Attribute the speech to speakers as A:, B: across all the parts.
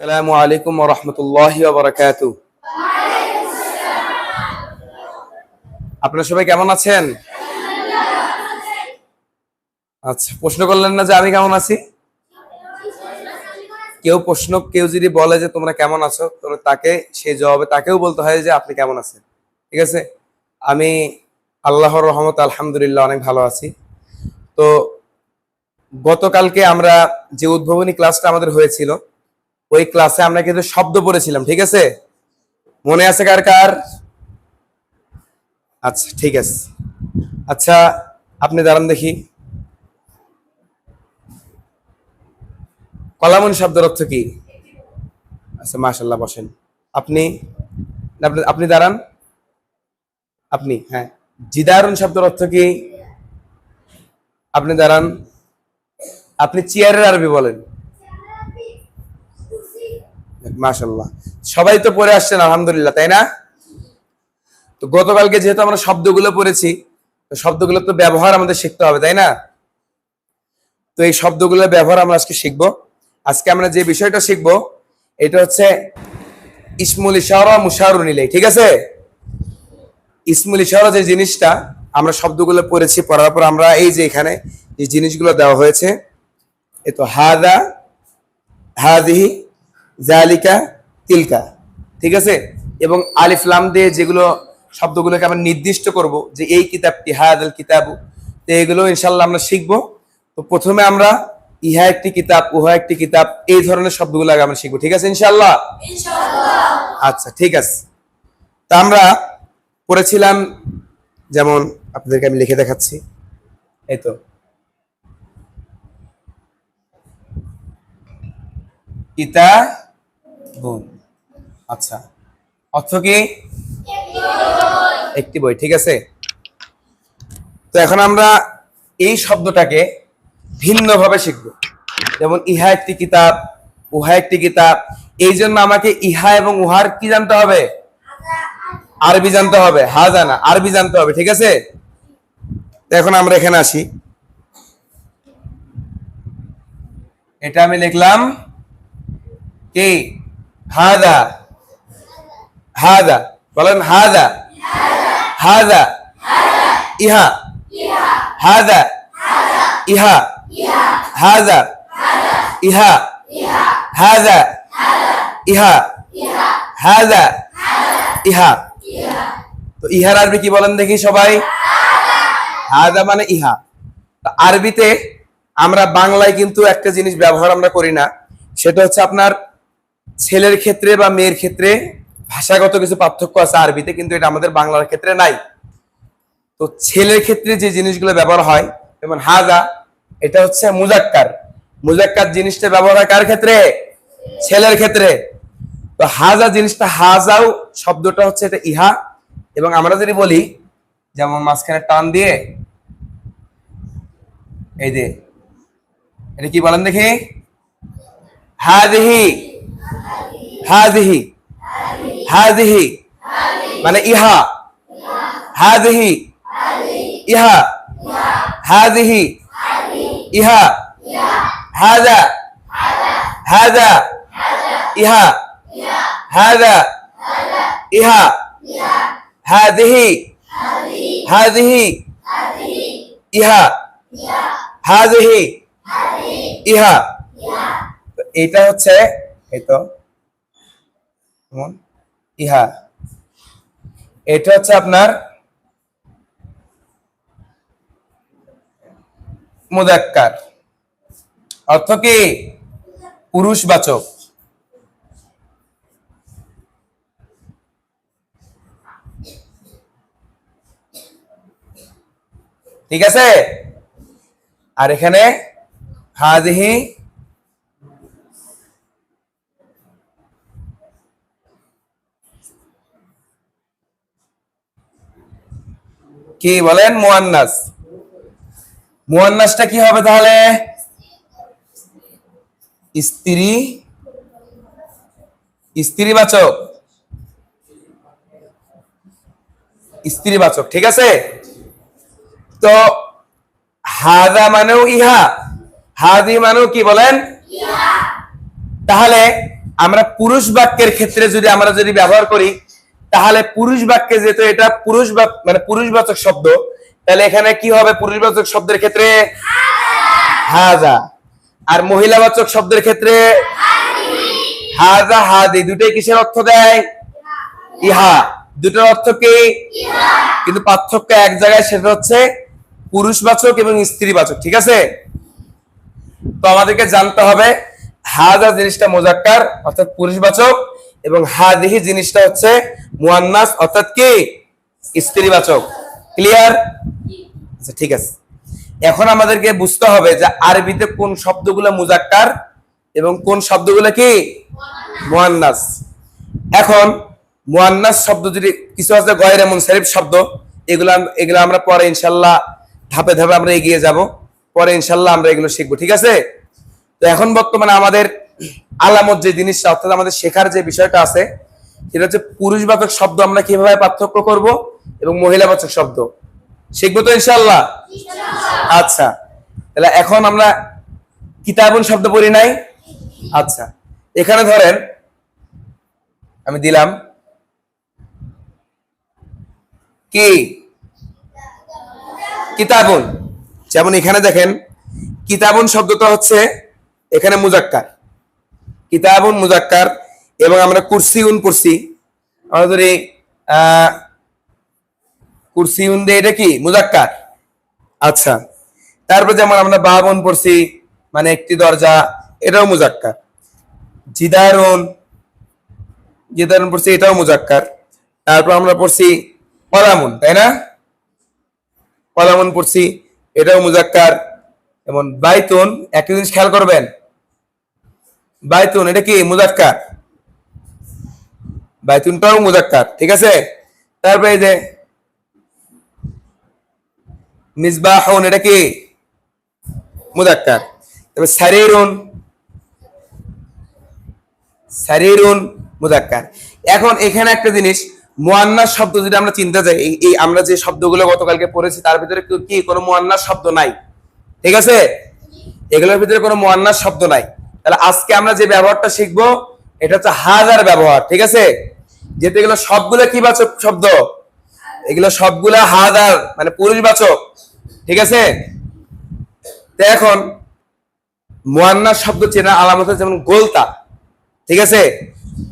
A: আসসালামু আলাইকুম রহমতুল্লাহ বরাকাত আপনার সবাই কেমন আছেন? আচ্ছা প্রশ্ন করলেন না যে আমি কেমন আছি? কেউ প্রশ্ন, কেউ যদি বলে যে তোমরা কেমন আছো তাহলে তাকে সে জবাবে তাকেও বলতে হয় যে আপনি কেমন আছেন। ঠিক আছে? আমি আল্লাহর রহমত আলহামদুলিল্লাহ অনেক ভালো আছি। তো গতকালকে আমরা যে উদ্ভাবনী ক্লাসটা আমাদের হয়েছিল ওই ক্লাসে আমরা কিন্তু শব্দ পড়েছিলাম, ঠিক আছে? মনে আছে কার কার? আচ্ছা ঠিক আছে। আচ্ছা আপনি দাঁড়ান দেখি। কলামন শব্দের অর্থ কি? আচ্ছা মাশাল্লাহ বসেন। আপনি আপনি দাঁড়ান। আপনি হ্যাঁ। জিদারুন শব্দের অর্থ কি? আপনি দাঁড়ান। আপনি চেয়ারের আরবি বলেন। মাশাল্লাহ সবাই তো পড়ে আসছেন, আলহামদুলিল্লাহ, তাই না? তো গতকালকে যেহেতু আমরা শব্দগুলো পড়েছি, তো শব্দগুলো তো ব্যবহার আমাদের শিখতে হবে, তাই না? তো এই শব্দগুলোর ব্যবহার আমরা আজকে শিখব। আজকে আমরা যে বিষয়টা শিখব, এটা হচ্ছে ইসমুল ইশারা মুশারু নিলে ঠিক আছে? ইসমুল ইশারা যে জিনিসটা, আমরা শব্দগুলো পড়েছি, পড়ার পর আমরা এই যে এখানে যে জিনিসগুলো দেওয়া হয়েছে, এ তো হাদা, হাদিহি জালিকা তিলকা ঠিক আছে? এবং আলিফ লাম দিয়ে যেগুলো শব্দগুলোকে আমরা নির্দিষ্ট করব যে এই কিতাবটি হায়াদ আল কিতাবু তো এগুলো ইনশাল্লাহ আমরা শিখব। তো প্রথমে আমরা ইহা একটি কিতাব উহা একটি কিতাব এই ধরনের শব্দগুলো আগে আমরা শিখব। ঠিক আছে ইনশাল্লাহ আচ্ছা ঠিক আছে। তা আমরা পড়েছিলাম যেমন আপনাদেরকে আমি লিখে দেখাচ্ছি। এই তো। ইতা বুন। আচ্ছা। অর্থ কি? একটি বই, ঠিক আছে? তো এখন আমরা এই শব্দটাকে ভিন্নভাবে শিখব। যেমন, ইহা একটি কিতাব, উহা একটি কিতাব। এই জন্য আমাকে ইহা এবং উহার কি জানতে হবে? আরবি জানতে হবে। হা জানা, আরবি জানতে হবে, ঠিক আছে? এখন আমরা এখানে আসি। এটা আমি লিখলাম কি? হাদা হাদা, বলেন হাদা হাদা, ইহা হাদা ইহা হাদা ইহা হাদা ইহা হাদা, ইহা। তো ইহার আরবি কি বলেন দেখি সবাই? হাদা মানে ইহা। আরবিতে আমরা বাংলায় কিন্তু একটা জিনিস ব্যবহার আমরা করি না, সেটা হচ্ছে আপনার ছেলের ক্ষেত্রে বা মেয়ের ক্ষেত্রে ভাষাগত কিছু পার্থক্য আছে আরবিতে, কিন্তু এটা আমাদের বাংলার ক্ষেত্রে নাই। তো ছেলের ক্ষেত্রে যে জিনিসগুলো ব্যবহার হয়, যেমন হাজা, এটা হচ্ছে মুজাক্কার। মুজাক্কার জিনিসটা ব্যবহার হয় কার ক্ষেত্রে? ছেলের ক্ষেত্রে। তো হাজা জিনিসটা, হাজাও শব্দটা হচ্ছে এটা ইহা। এবং আমরা যদি বলি, যেমন মাঝখানে টান দিয়ে, এই যে, এটা কি বলেন দেখি? হাদিহি হাদিহি হাদিহি মানে ইহা, হাদিহি ইহা হাদিহি, ইহা, হাদা হাদা, ইহা হাদা, ইহা, হাদিহি হাদিহি, ইহা হাদিহি, ইহা। এটা হচ্ছে এই? ইহা। এটা হচ্ছে আপনার মুদাক্কার। অর্থ কি? পুরুষবাচক। ঠিক আছে? আর এখানে হাদিহি কি বলেন মুয়ান্নাস? মুয়ান্নাসটা কি হবে তাহলে? স্ত্রী? স্ত্রীবাচক। স্ত্রীবাচক ঠিক আছে? তো হাদা মানেও ইহা। হাদি মানেও কি বলেন? তাহলে আমরা পুরুষ বাক্যের ক্ষেত্রে যদি আমরা যদি ব্যবহার করি তাহলে পুরুষ বাক্যে যেহেতু এটা পুরুষ মানে পুরুষবাচক শব্দ, তাহলে এখানে কি হবে পুরুষবাচক শব্দের ক্ষেত্রে? হাজা। আর মহিলাবাচক শব্দের ক্ষেত্রে? হাজা, হাদি। দুটোই কিসের অর্থ দেয়? ইহা। দুটোর অর্থ কি? কিন্তু পার্থক্য এক জায়গায়, সেটা হচ্ছে পুরুষবাচক এবং স্ত্রীবাচক, ঠিক আছে? তো আমাদেরকে জানতে হবে, হাজা জিনিসটা মোজাক্কার, অর্থাৎ পুরুষবাচক। এবং হাদিহি জিনিসটা হচ্ছে মুয়ান্নাস, অর্থাৎ কি? স্ত্রীবাচক। ক্লিয়ার আচ্ছা ঠিক আছে। এখন আমাদেরকে বুঝতে হবে যে আরবিতে কোন শব্দগুলো মুজাক্কার এবং কোন শব্দগুলো কি? মুয়ান্নাস। এখন, মুয়ান্নাস শব্দ যদি কিছু আছে, গয়ের এমন শরীফ শব্দ, এগুলো এগুলো আমরা পরে ইনশাল্লাহ ধাপে ধাপে আমরা এগিয়ে যাব। পরে ইনশাল্লাহ আমরা এগুলো শিখব, ঠিক আছে? তো এখন বর্তমানে আমাদের আলামত যে জিনিসটা, অর্থাৎ আমাদের শেখার যে বিষয়টা আছে, সেটা হচ্ছে পুরুষবাচক শব্দ আমরা কীভাবে পার্থক্য করব এবং মহিলাবাচক শব্দ। শিখব তো ইনশাল্লাহ আচ্ছা। তাহলে এখন আমরা কিতাবন শব্দ পড়ি নাই? আচ্ছা। এখানে ধরেন, আমি দিলাম, কি? কিতাবন। যেমন এখানে দেখেন, কিতাবন শব্দটা হচ্ছে এখানে মুজাক্কার। কিতাবুন মুজাক্কার এবং আমরা কুরসিউন পড়ছি। আমরা ধরি আহ, কুরসিউন দিয়ে এটা কি? মুজাক্কার। আচ্ছা। তারপর যেমন আমরা বাবন পড়ছি মানে একটি দরজা এটাও মুজাক্কার। জিদারুন জিদারুন পড়ছি এটাও মুজাক্কার। তারপর আমরা পড়ছি কলামুন তাই না? কলামুন পড়ছি এটাও মুজাক্কার। যেমন বাইতুন একটা জিনিস খেয়াল করবেন। বাইতুন, এটা কি? মুজাক্কার। বাইতুনটাও মুজাক্কার, ঠিক আছে? তারপরে যে মিসবাহুন, এটা কি? মুজাক্কার। তারপর সারিরুন। সারিরুন, মুজাক্কার। এখন এখানে একটা জিনিস, মুয়ান্নাস শব্দ যদি আমরা চিন্তা যাই এই- আমরা যে শব্দগুলো গতকালকে পড়েছি, তার ভিতরে কি- কোনো মুয়ান্নাস শব্দ নাই? ঠিক আছে? এগুলোর ভিতরে কোনো মুয়ান্নাস শব্দ নাই। তাহলে আজকে আমরা যে ব্যবহারটা শিখব, এটা হচ্ছে হাজার ব্যবহার, ঠিক আছে? যেহেতু এগুলো সবগুলো কি বাচক শব্দ? এগুলো সবগুলা হাজার মানে পুরুষবাচক ঠিক আছে? তো এখন মুয়ান্নাস শব্দ চেনা আলামত যেমন গোলতা, ঠিক আছে?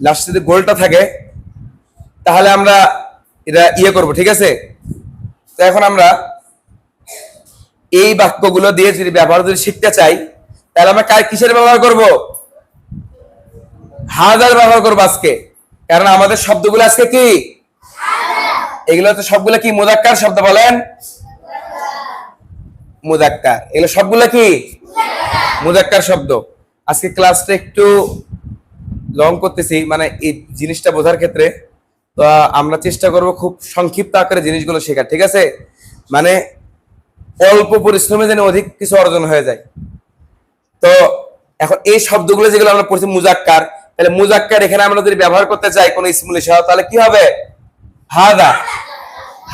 A: লাস্টে যদি গোলটা থাকে, তাহলে আমরা এটা ইয়ে করব, ঠিক আছে? তো এখন আমরা এই বাক্যগুলো দিয়ে যদি ব্যবহার যদি শিখতে চাই তাহলে আমরা কিসের ব্যবহার করব? হাজার ব্যবহার করব আজকে। কারণ আমাদের শব্দগুলো আজকে কি? এগুলো তো সবগুলো কি মুদাক্কার শব্দ বলেন? মুদাক্কার। এগুলো সবগুলো কি? মুদাক্কার শব্দ। আজকে ক্লাসটা একটু লং করতেছি মানে এই জিনিসটা বোঝার ক্ষেত্রে। তো আমরা চেষ্টা করব খুব সংক্ষিপ্ত আকারে জিনিসগুলো শেখার, ঠিক আছে? মানে অল্প পরিশ্রমে যেন অধিক কিছু অর্জন হয়ে যায়। তো এখন এই শব্দগুলো যেগুলো আমরা পড়ছি মুজাক্কার, তাহলে মুজাক্কার এখানে আমরা যদি ব্যবহার করতে চাই কোন ইসমুল ইশারা তাহলে কি হবে? হাদা।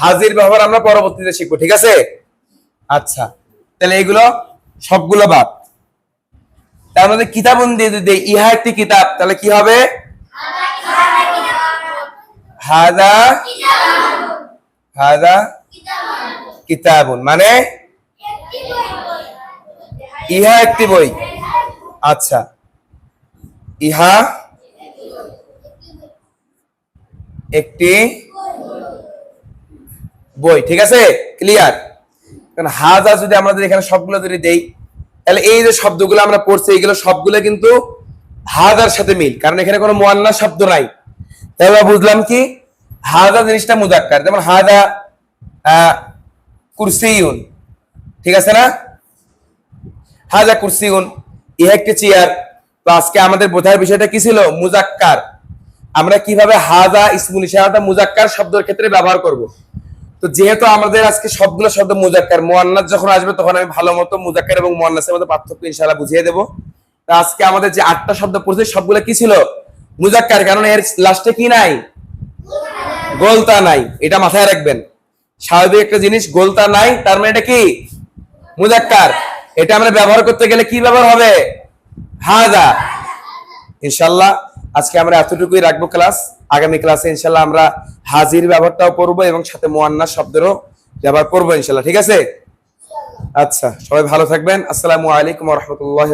A: হাজির ব্যবহার আমরা পরবর্তীতে শিখব, ঠিক আছে? আচ্ছা তাহলে এগুলো সবগুলো বাদ। তার মধ্যে কিতাবন দিয়ে যদি ইহা একটি কিতাব, তাহলে কি হবে? হাদা। হাদা। কিতাবুন। মানে ইহা একটি বই। আচ্ছা। ইহা একটি বই, ঠিক আছে? ক্লিয়ার কারণ হাজা যদি আমাদের এখানে সবগুলো যদি দেই, তাহলে এই যে শব্দগুলো আমরা পড়ছি এইগুলো সবগুলো কিন্তু হাজার সাথে মিল, কারণ এখানে কোনো মোয়ান্না শব্দ নাই। তাই বুঝলাম কি? হাজা জিনিসটা মুজাক্কার যেমন হাজা কুরসিউন, ঠিক আছে না? হাজা কুরসিউন ইহা একটি চেয়ার। তো আজকে আমাদের বোঝার বিষয়টা কি ছিল? মুজাক্কার। আমরা কীভাবে হাজা ইসমুল ইশারাটা মুজাক্কার শব্দের ক্ষেত্রে ব্যবহার করব? তো যেহেতু আমাদের আজকে সবগুলো শব্দ মুজাক্কার, মোয়ান্নাস যখন আসবে, তখন আমি ভালো মতো মুজাক্কার এবং মোয়ান্নাসের মধ্যে পার্থক্য ইনশাআল্লাহ বুঝিয়ে দেবো। তো আজকে আমাদের যে আটটা শব্দ পড়ছে, সবগুলো কি ছিল? মুজাক্কার কারণ এর লাস্টে কি নাই? গোলতা নাই। এটা মাথায় রাখবেন। স্বাভাবিক একটা জিনিস, গোলতা নাই, তার মানে এটা কি? মুজাক্কার। এটা আমরা ব্যবহার করতে গেলে কি ব্যবহার হবে? হাজা ইনশাল্লাহ আজকে আমরা এতটুকুই রাখব ক্লাস। আগামী ক্লাসে ইনশাল্লাহ আমরা হাজির ব্যবহারটাও করব এবং সাথে মোয়ান্না শব্দেরও ব্যবহার করব ইনশাল্লাহ ঠিক আছে? আচ্ছা সবাই ভালো থাকবেন। আসসালামু আলাইকুম রহমতুল্লাহ